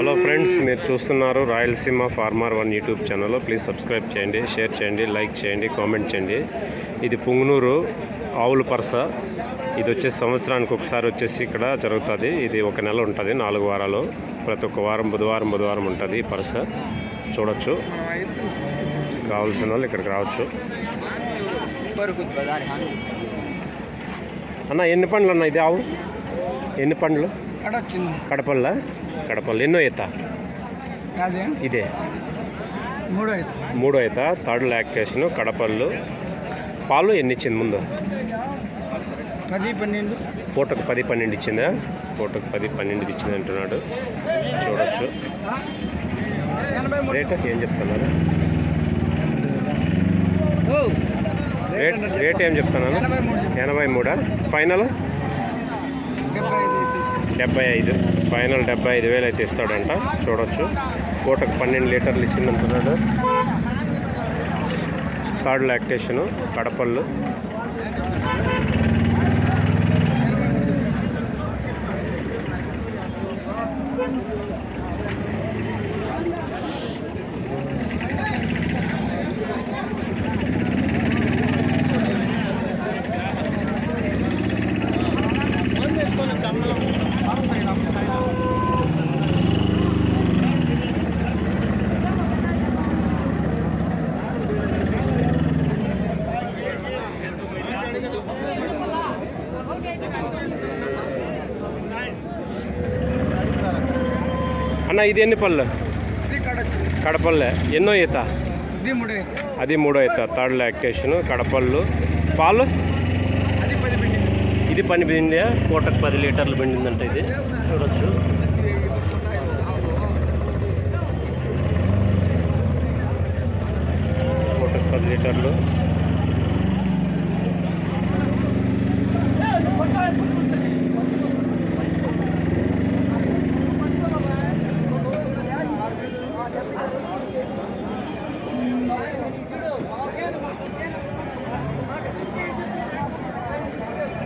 Hello friends మీరు చూస్తున్నారు Rayalaseema farmer one YouTube channel please subscribe చేయండి షేర్ చేయండి లైక్ చేయండి కామెంట్ చేయండి. ఇది పుంగనూరు ఆవుల పరస. ఇది వచ్చేసి సంవత్సరానికి ఒకసారి వచ్చేసి ఇక్కడ జరుగుతుంది. ఇది ఒక నెల ఉంటుంది నాలుగు వారాలు. ప్రతి ఒక్క వారం బుధవారం బుధవారం ఉంటుంది ఈ పరస. చూడొచ్చు. కావాల్సిన వాళ్ళు ఇక్కడికి రావచ్చు. అన్న ఎన్ని పండ్లు అన్న ఇది ఆవు? ఎన్ని పండ్లు? కడపల్ల? కడపల్ల ఎన్నో ఈత ఇదే మూడో అయితే మూడో ఈత థర్డ్ లాక్టేషన్ కడపళ్ళు పాలు ఎన్ని ఇచ్చింది ముందు పది పన్నెండు పూటకు పది పన్నెండు ఇచ్చిందా పూటకు పది పన్నెండు ఇచ్చింది అంటున్నాడు చూడొచ్చు రేట్ ఏం చెప్తున్నారు రేట్ రేట్ ఏం చెప్తున్నాను ఎనభై మూడా ఫైనల్ డెబ్బై ఐదు. ఫైనల్ డెబ్బై ఐదు వేలు అయితే ఇస్తాడంట. చూడొచ్చు. పూటకు పన్నెండు లీటర్లు ఇచ్చిందంటున్నాడు. థర్డ్ లాక్టేషను కడపళ్ళు అన్న ఇది ఎన్ని పళ్ళు? కడపల్లె. ఎన్నో ఈత? అది మూడో ఈత థర్డ్ లాక్టేషను కడపళ్ళు పాలు? ఇది పని పిండి పూటకు పది లీటర్లు పిండిందంట ఇది. చూడొచ్చు. పూటకు పది లీటర్లు.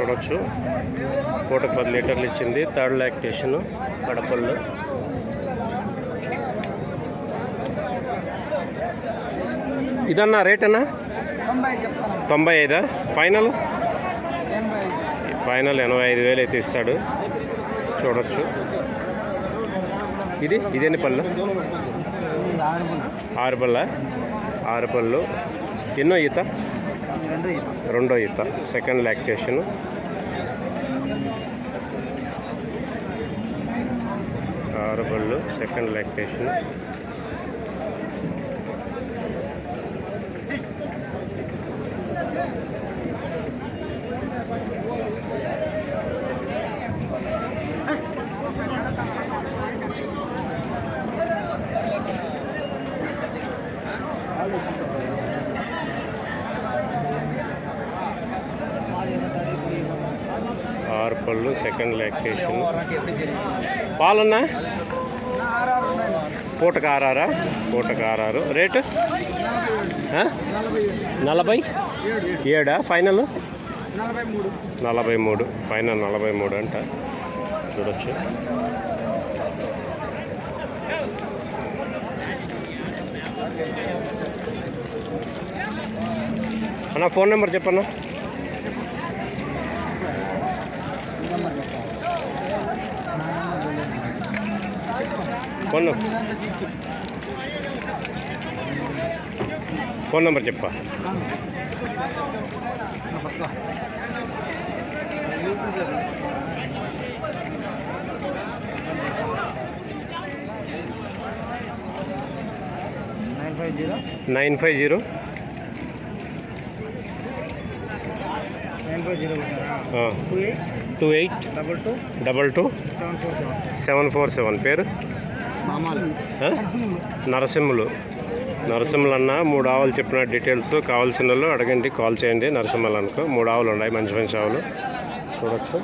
చూడొచ్చు. పూటకు పది లీటర్లు ఇచ్చింది. థర్డ్ లాక్టేషను కడపళ్ళు ఇదన్నా రేట్ అన్నా తొంభై ఐదా? ఫైనల్? ఫైనల్ ఎనభై ఐదు వేలు అయితే ఇస్తాడు. చూడొచ్చు. ఇది? ఇదేని పళ్ళు? ఆరు పళ్ళ? ఆరు పళ్ళు. ఎన్నో ఈత? రెండో ఈత. Second lactation. ఆరు బళ్ళు సెకండ్ లాక్టేషన్ ఆరు పళ్ళు సెకండ్ పాలన్నా? పూటకు ఆరారా? పూటకు ఆరారు. రేటు? నలభై? ఏడా? ఫైనల్? నలభై మూడు. ఫైనల్ నలభై మూడు అంట. చూడొచ్చు. అన్న ఫోన్ నెంబర్ చెప్పన్నా? Phone number. ఫోన్ నెంబర్ చెప్పా. Nine five zero. Two eight double two double two seven four seven పేరు? నరసింహులు. నరసింహులు. అన్న మూడు ఆవులు చెప్పిన డీటెయిల్స్ కావాల్సిన వాళ్ళు అడగండి కాల్ చేయండి. నరసింహులు అనుకో మూడు ఆవులు ఉన్నాయి మంచి మంచి ఆవులు. చూడొచ్చు.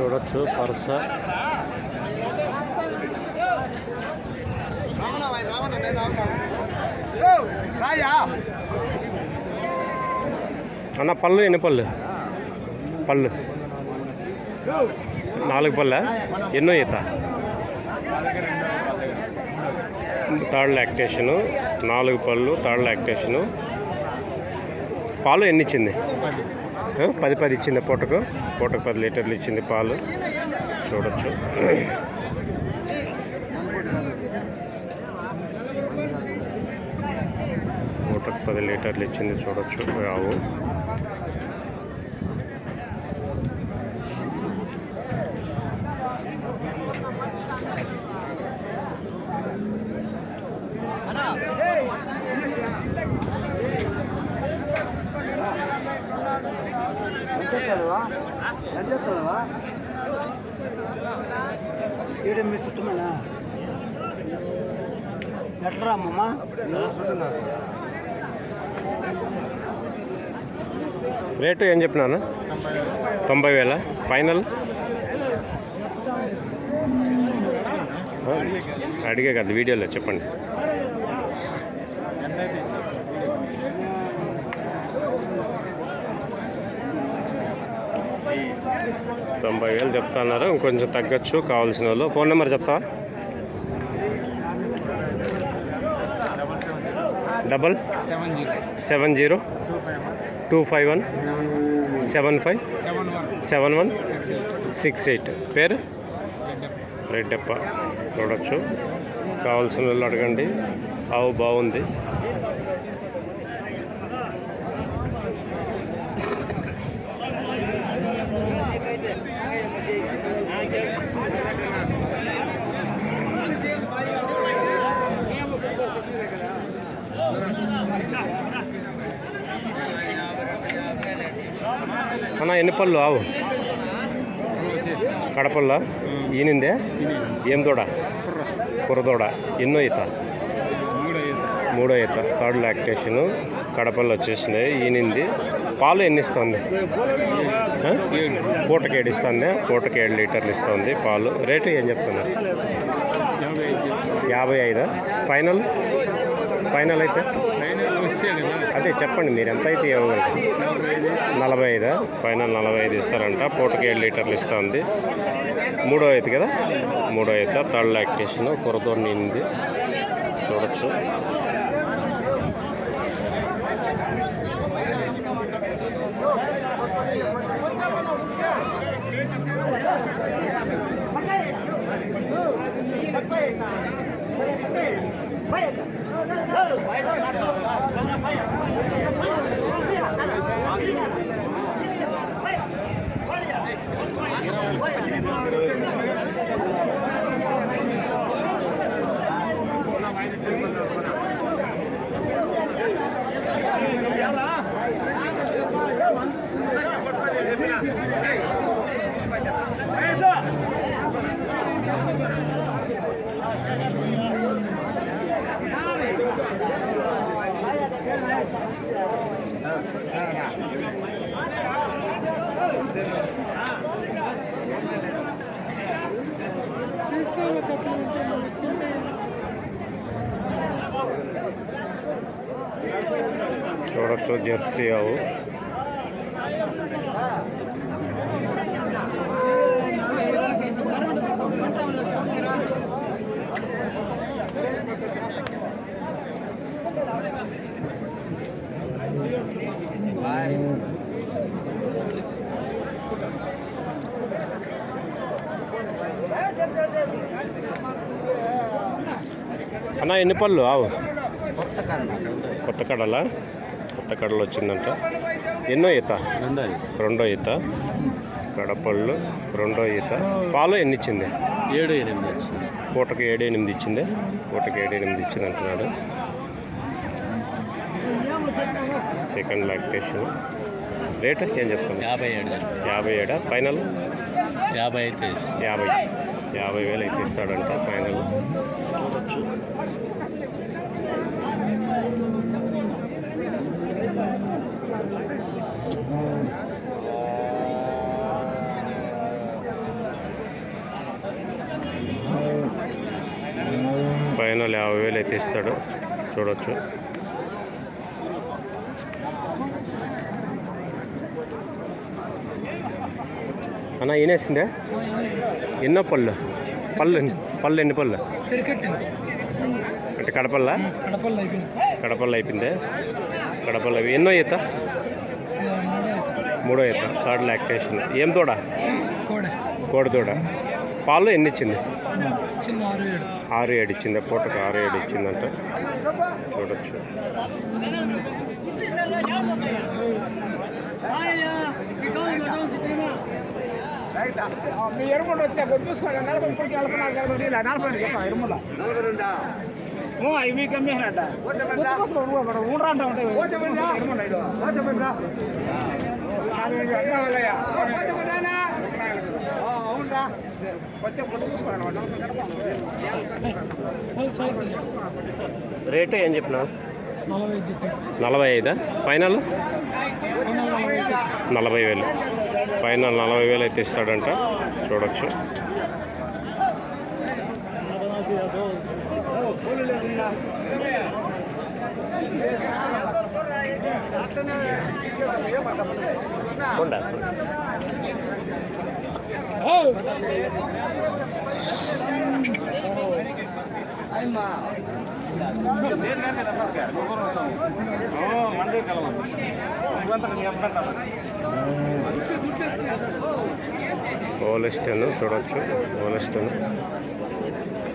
చూడొచ్చు పరస. రాయా అన్న పళ్ళు ఎన్ని పళ్ళు? పళ్ళు. నాలుగు పళ్ళ? ఎన్నో ఈత? థర్డ్ లాక్టేషను నాలుగు పళ్ళు థర్డ్ లాక్టేషను. పాలు ఎన్ని ఇచ్చింది పది పది ఇచ్చింది పూటకు. పూటకు పది లీటర్లు ఇచ్చింది పాలు. చూడొచ్చు. పూటకు పది లీటర్లు ఇచ్చింది చూడొచ్చు. ఆవు. ఏడు మీరు చుట్టమేనా? ఎట్లరా అమ్మమ్మ రేటు ఏం చెప్పినాను తొంభై వేల? ఫైనల్? అడిగే కదా వీడియోలో చెప్పండి. తొంభై వేలు చెప్తున్నారు ఇంకొంచెం తగ్గచ్చు కావాల్సిన వాళ్ళు. ఫోన్ నెంబర్ చెప్తా double seven zero two five one seven five seven one six six eight. పేరు? రెడ్డప్ప. చూడొచ్చు. కావాల్సిన వాళ్ళు అడగండి. ఆవు బాగుంది. అన్న ఎన్ని పళ్ళు ఆవు? కడపల్ల? ఈనిందే? ఏం దూడ కుర్రదూడ ఎన్నో ఈత? మూడో ఈత. Third lactation. కడపల్లో వచ్చేసింది. ఈనింది. పాలు ఎన్ని ఇస్తుంది పూటకి ఏడు ఇస్తుంది పూటకి ఏడు లీటర్లు ఇస్తుంది పాలు. రేటు ఏం చెప్తున్నారు? యాభై ఐదు. ఐదా? ఫైనల్? ఫైనల్ అయితే? అదే చెప్పండి మీరు ఎంత అయితే ఇవ్వగలరు? నలభై ఐదా పైన నలభై ఐదు ఇస్తారంట పూటకి ఏడు లీటర్లు ఇస్తుంది. మూడో అయితే కదా? మూడో అయితే థర్డ్ లాక్టేషన్ కురతో నింది. చూడొచ్చు. చూడొచ్చు జెర్సీ ఆవు అన్న ఎన్ని పళ్ళు ఆవు కొత్త కడల కొత్త కడలు వచ్చిందంట. ఎన్నో ఈత? రెండో ఈత. కడపళ్ళు రెండో ఈత. పాలు ఎన్ని ఇచ్చింది ఏడు ఎనిమిది వచ్చింది. పూటకి ఏడు ఎనిమిది ఇచ్చింది? పూటకి ఏడు ఎనిమిది ఇచ్చింది అంటున్నాడు. Second lactation. రేట్ ఏం చెప్తాను యాభై ఏడు. యాభై ఏడా? ఫైనల్? యాభై అయితే యాభై. యాభై వేలు అయితే ఇస్తాడంట ఫైనల్. చూడొచ్చు యాభై వేలు అయితే ఇస్తాడు. చూడొచ్చు. అన్న ఈనేసిందే? ఎన్నో పళ్ళు? పళ్ళు పళ్ళు ఎన్ని పళ్ళు? అంటే కడపల్ల? కడపల్ల అయిపోయిందే. కడపల్ల ఎన్నో ఈత? మూడో ఈత. Third lactation. ఏం తోడ? కోడి తోడ? పాలు ఎన్ని ఇచ్చింది? ఆరు ఏడు ఆరు ఏడు ఇచ్చింది పూటకు ఆరు ఏడు ఇచ్చిందంట చూడొచ్చు మీ ఎరుముడు వస్తే కొద్ది చూసుకోండి నలభై ఇప్పటికి నలభై నాలుగు నలభై నీళ్ళ నలభై రెండు చెప్పా ఎరుముల అవి మీకు అమ్మేసినట్ట ఊండ్రా అంటా ఉంటాయి ఎరుముండ ఇదో. రేటు ఏం చెప్పినావు నలభై ఐదు? చెప్పి నలభై ఐదా ఫైనల్? నలభై వేలు. ఫైనల్ నలభై వేలు అయితే ఇస్తాడంట. చూడొచ్చు. ఉండా. ఓలెస్టన్ చూడొచ్చు ఓలెస్టన్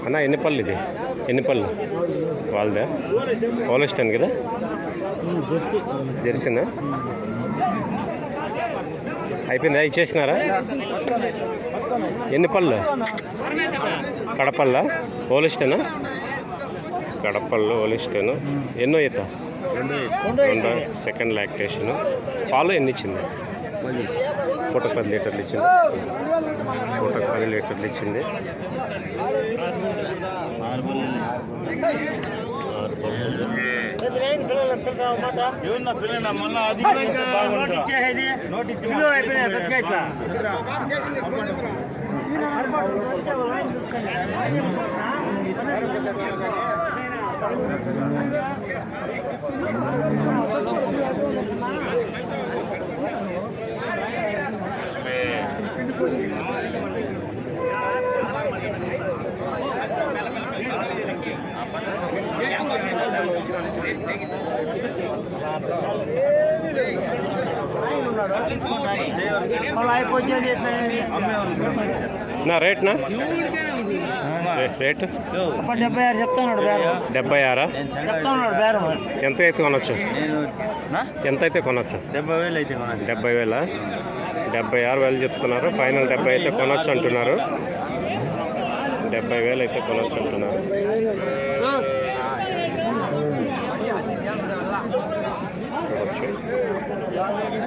అన్న ఎన్ని పళ్ళు ఇది? ఎన్ని పళ్ళు వాళ్ళదే? ఓలెస్టన్ కదా? జెర్సీనా? అయిపోయిందా? ఇచ్చేసినారా? ఎన్ని పళ్ళు? కడపల్ల? ఓలిస్టేనా? కడపల్లో ఓలిస్టేను? ఎన్నో ఈత? రెండో సెకండ్ లాక్టేషను. పాలు ఎన్ని ఇచ్చింది పూటకు పది లీటర్లు ఇచ్చింది. పూటకు పది లీటర్లు ఇచ్చింది. ఏమన్నా పిల్లలు మళ్ళీ అది నోట్ ఇచ్చేసేది కిలో అయిపోయినాయి పచ్చిగా నా రేట్నా నా? రేట్ డెబ్బై ఆరు? చెప్తాను డెబ్బై ఆరా చెప్తాను ఎంత అయితే కొనొచ్చు? ఎంత అయితే కొనొచ్చు? డెబ్బై వేలు? అయితే డెబ్బై వేల డెబ్బై ఆరు వేలు చెప్తున్నారు. ఫైనల్ డెబ్బై అయితే కొనొచ్చు అంటున్నారు. డెబ్బై వేలు అయితే కొనొచ్చు అంటున్నారు చూడొచ్చు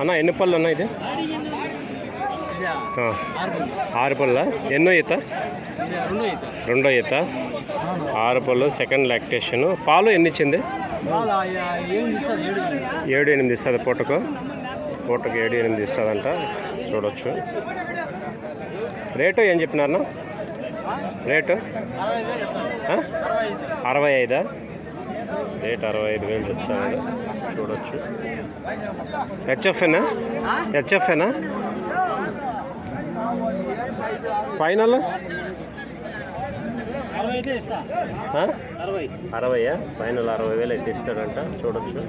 అన్న ఎన్ని పళ్ళు అన్న ఇది? ఆరు పళ్ళ? ఎన్నో ఈత? రెండో ఈత. ఆరు పళ్ళు సెకండ్ లాక్టేషన్. పాలు ఎన్ని ఇచ్చింది? ఏడు ఎనిమిది ఇస్తుంది పూటకు పూటకు ఏడు ఎనిమిది ఇస్తుందంట. చూడొచ్చు. రేటు ఏం చెప్పినారన్నా? రేటు? అరవై ఐదా? రేట్ అరవై ఐదు వేలు చెప్తాను చూడొచ్చు. హెచ్ఎఫ్ఏనా? హెచ్ఎఫ్ఏనా? ఫైనల్? అరవయా ఫైనల్ అరవై వేలు అయితే ఇస్తాడంట. చూడొచ్చు.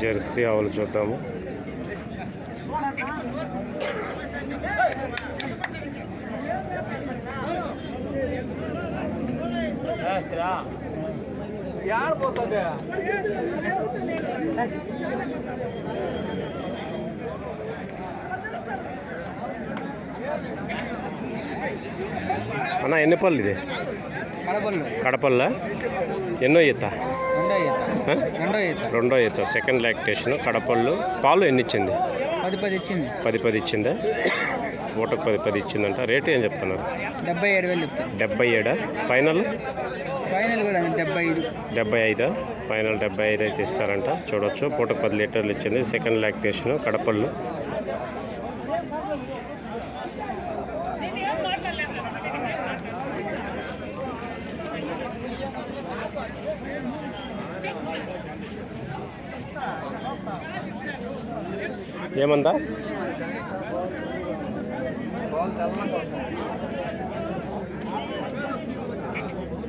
जर्सी आवल चौथा वो ఏడిపోతుంది అన్న ఎన్ని పళ్ళు ఇది? కడపల్లు? ఎన్నో ఈత? రెండో ఈత. సెకండ్ లాక్టేషన్ కడపళ్ళు. పాలు ఎన్ని ఇచ్చింది పది పది ఇచ్చింది. పది పది ఇచ్చిందా? పూటకు పది పది ఇచ్చిందంట. రేటు ఏం చెప్తున్నారు? డెబ్బై ఏడు వేలు చెప్తాను డెబ్బై ఏడా? ఫైనల్? డెబ్బై ఐదు. డెబ్బై ఐదా? ఫైనల్ డెబ్బై ఐదు అయితే ఇస్తారంట. చూడొచ్చు. పూట పది లీటర్లు ఇచ్చింది. సెకండ్ లాక్టేషన్ కడపళ్ళు ఏమందా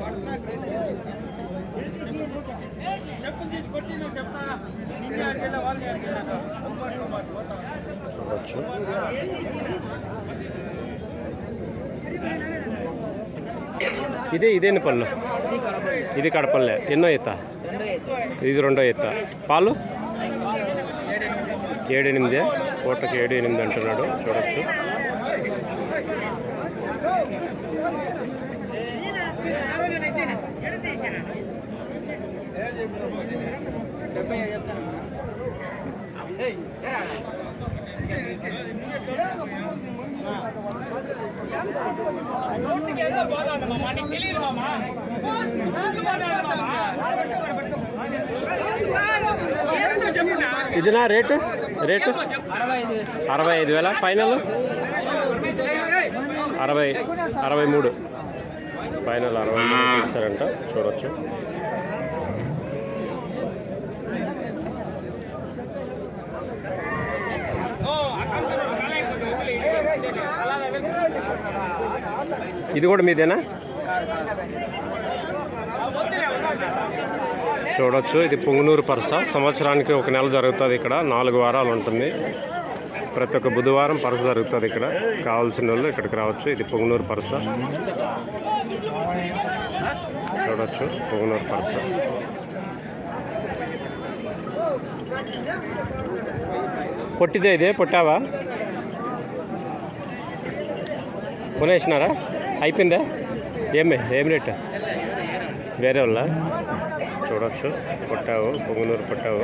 చూడొచ్చు ఇదే ఇదేని పళ్ళు? ఇది కడపల్లె. ఎన్నో ఎత్త ఇది రెండో ఎత్త పాలు? ఏడు ఎనిమిది పూటకి ఏడు ఎనిమిది అంటున్నాడు. చూడొచ్చు. ఇదినా రేటు? రేటు? అరవై ఐదు వేల? ఫైనల్? అరవై అరవై మూడు. ఫైనల్ అరవై ఇస్తారంట చూడొచ్చు. ఇది కూడా మీదేనా? చూడొచ్చు. ఇది పొంగునూరు పరస. సంవత్సరానికి ఒక నెల జరుగుతుంది ఇక్కడ. నాలుగు వారాలు ఉంటుంది. ప్రతి ఒక్క బుధవారం పరస జరుగుతుంది ఇక్కడ. కావాల్సిన వాళ్ళు ఇక్కడికి రావచ్చు. ఇది పొంగునూరు పరస. చూడొచ్చు పొంగునూరు పరస పొట్టిదే ఇదే పొట్టావా? కొనేసినారా? అయిపోయిందా? ఏమే ఏం రేట్? వేరే వాళ్ళ? చూడొచ్చు పొట్టావు పొంగునూరు పొట్టావు.